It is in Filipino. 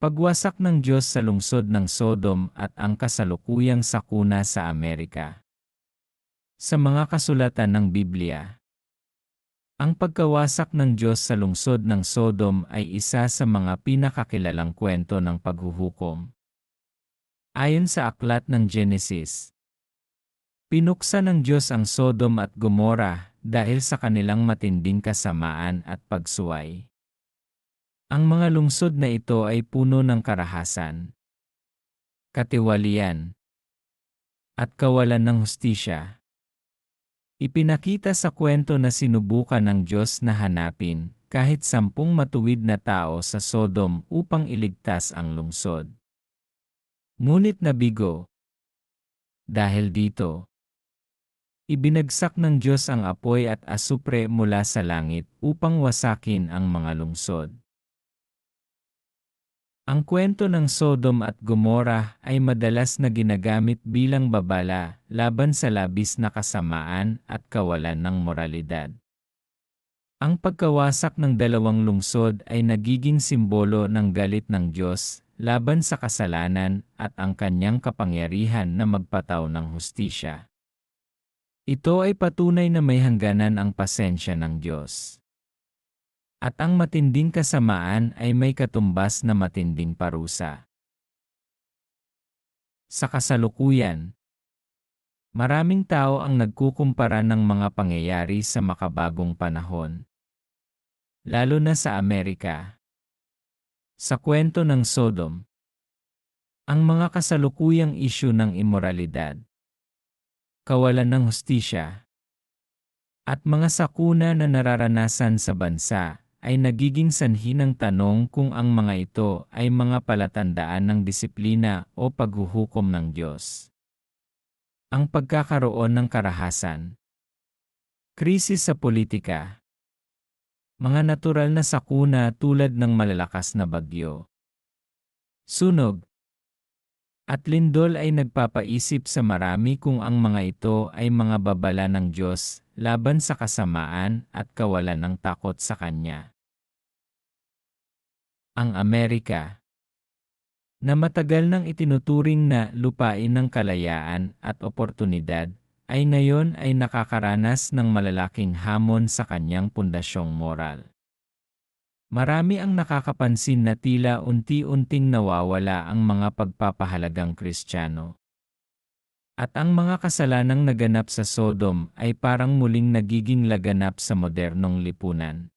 Pagwasak ng Diyos sa lungsod ng Sodom at ang kasalukuyang sakuna sa Amerika. Sa mga kasulatan ng Biblia, ang pagkawasak ng Diyos sa lungsod ng Sodom ay isa sa mga pinakakilalang kwento ng paghuhukom. Ayon sa aklat ng Genesis, pinuksa ng Diyos ang Sodom at Gomora dahil sa kanilang matinding kasamaan at pagsuway. Ang mga lungsod na ito ay puno ng karahasan, katiwalian, at kawalan ng hustisya. Ipinakita sa kwento na sinubukan ng Diyos na hanapin kahit sampung matuwid na tao sa Sodom upang iligtas ang lungsod. Ngunit nabigo. Dahil dito, ibinagsak ng Diyos ang apoy at asupre mula sa langit upang wasakin ang mga lungsod. Ang kwento ng Sodom at Gomora ay madalas na ginagamit bilang babala laban sa labis na kasamaan at kawalan ng moralidad. Ang pagkawasak ng dalawang lungsod ay nagiging simbolo ng galit ng Diyos laban sa kasalanan at ang kanyang kapangyarihan na magpataw ng hustisya. Ito ay patunay na may hangganan ang pasensya ng Diyos. At ang matinding kasamaan ay may katumbas na matinding parusa. Sa kasalukuyan, maraming tao ang nagkukumpara ng mga pangyayari sa makabagong panahon. Lalo na sa Amerika. Sa kwento ng Sodom, ang mga kasalukuyang isyu ng imoralidad, kawalan ng hustisya, at mga sakuna na nararanasan sa bansa ay nagiging sanhi ng tanong kung ang mga ito ay mga palatandaan ng disiplina o paghuhukom ng Diyos. Ang pagkakaroon ng karahasan. Krisis sa politika. Mga natural na sakuna tulad ng malalakas na bagyo. Sunog. At lindol ay nagpapaisip sa marami kung ang mga ito ay mga babala ng Diyos laban sa kasamaan at kawalan ng takot sa Kanya. Ang Amerika na matagal nang itinuturing na lupain ng kalayaan at oportunidad, ay ngayon ay nakakaranas ng malalaking hamon sa kanyang pundasyong moral. Marami ang nakakapansin na tila unti-unting nawawala ang mga pagpapahalagang Kristiyano. At ang mga kasalanang naganap sa Sodom ay parang muling nagiging laganap sa modernong lipunan.